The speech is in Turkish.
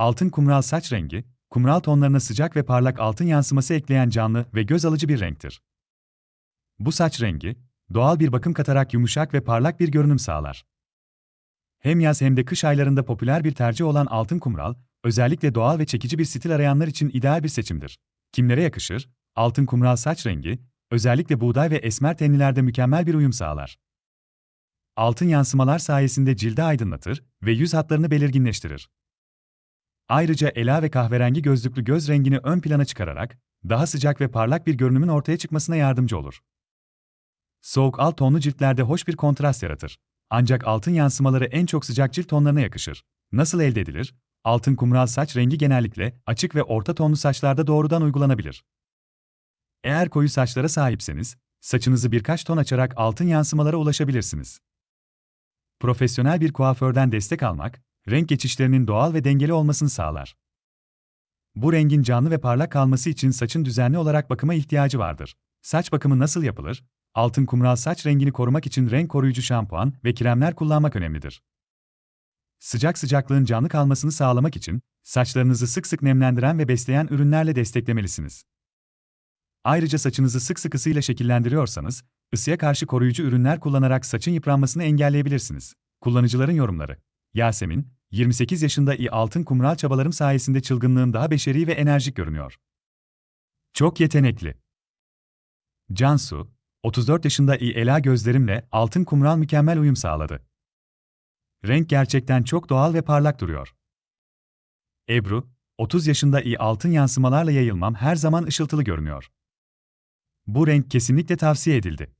Altın kumral saç rengi, kumral tonlarına sıcak ve parlak altın yansıması ekleyen canlı ve göz alıcı bir renktir. Bu saç rengi, doğal bir bakım katarak yumuşak ve parlak bir görünüm sağlar. Hem yaz hem de kış aylarında popüler bir tercih olan altın kumral, özellikle doğal ve çekici bir stil arayanlar için ideal bir seçimdir. Kimlere yakışır? Altın kumral saç rengi, özellikle buğday ve esmer tenlilerde mükemmel bir uyum sağlar. Altın yansımalar sayesinde cildi aydınlatır ve yüz hatlarını belirginleştirir. Ayrıca ela ve kahverengi gözlüklü göz rengini ön plana çıkararak, daha sıcak ve parlak bir görünümün ortaya çıkmasına yardımcı olur. Soğuk alt tonlu ciltlerde hoş bir kontrast yaratır. Ancak altın yansımaları en çok sıcak cilt tonlarına yakışır. Nasıl elde edilir? Altın kumral saç rengi genellikle açık ve orta tonlu saçlarda doğrudan uygulanabilir. Eğer koyu saçlara sahipseniz, saçınızı birkaç ton açarak altın yansımalara ulaşabilirsiniz. Profesyonel bir kuaförden destek almak, renk geçişlerinin doğal ve dengeli olmasını sağlar. Bu rengin canlı ve parlak kalması için saçın düzenli olarak bakıma ihtiyacı vardır. Saç bakımı nasıl yapılır? Altın kumral saç rengini korumak için renk koruyucu şampuan ve kremler kullanmak önemlidir. Sıcak sıcaklığın canlı kalmasını sağlamak için saçlarınızı sık sık nemlendiren ve besleyen ürünlerle desteklemelisiniz. Ayrıca saçınızı sık sık ısıyla şekillendiriyorsanız, ısıya karşı koruyucu ürünler kullanarak saçın yıpranmasını engelleyebilirsiniz. Kullanıcıların yorumları. Yasemin, 28 yaşında i altın kumral çabalarım sayesinde çılgınlığın daha beşeri ve enerjik görünüyor. Çok yetenekli. Cansu, 34 yaşında i ela gözlerimle altın kumral mükemmel uyum sağladı. Renk gerçekten çok doğal ve parlak duruyor. Ebru, 30 yaşında i altın yansımalarla yayılmam her zaman ışıltılı görünüyor. Bu renk kesinlikle tavsiye edildi.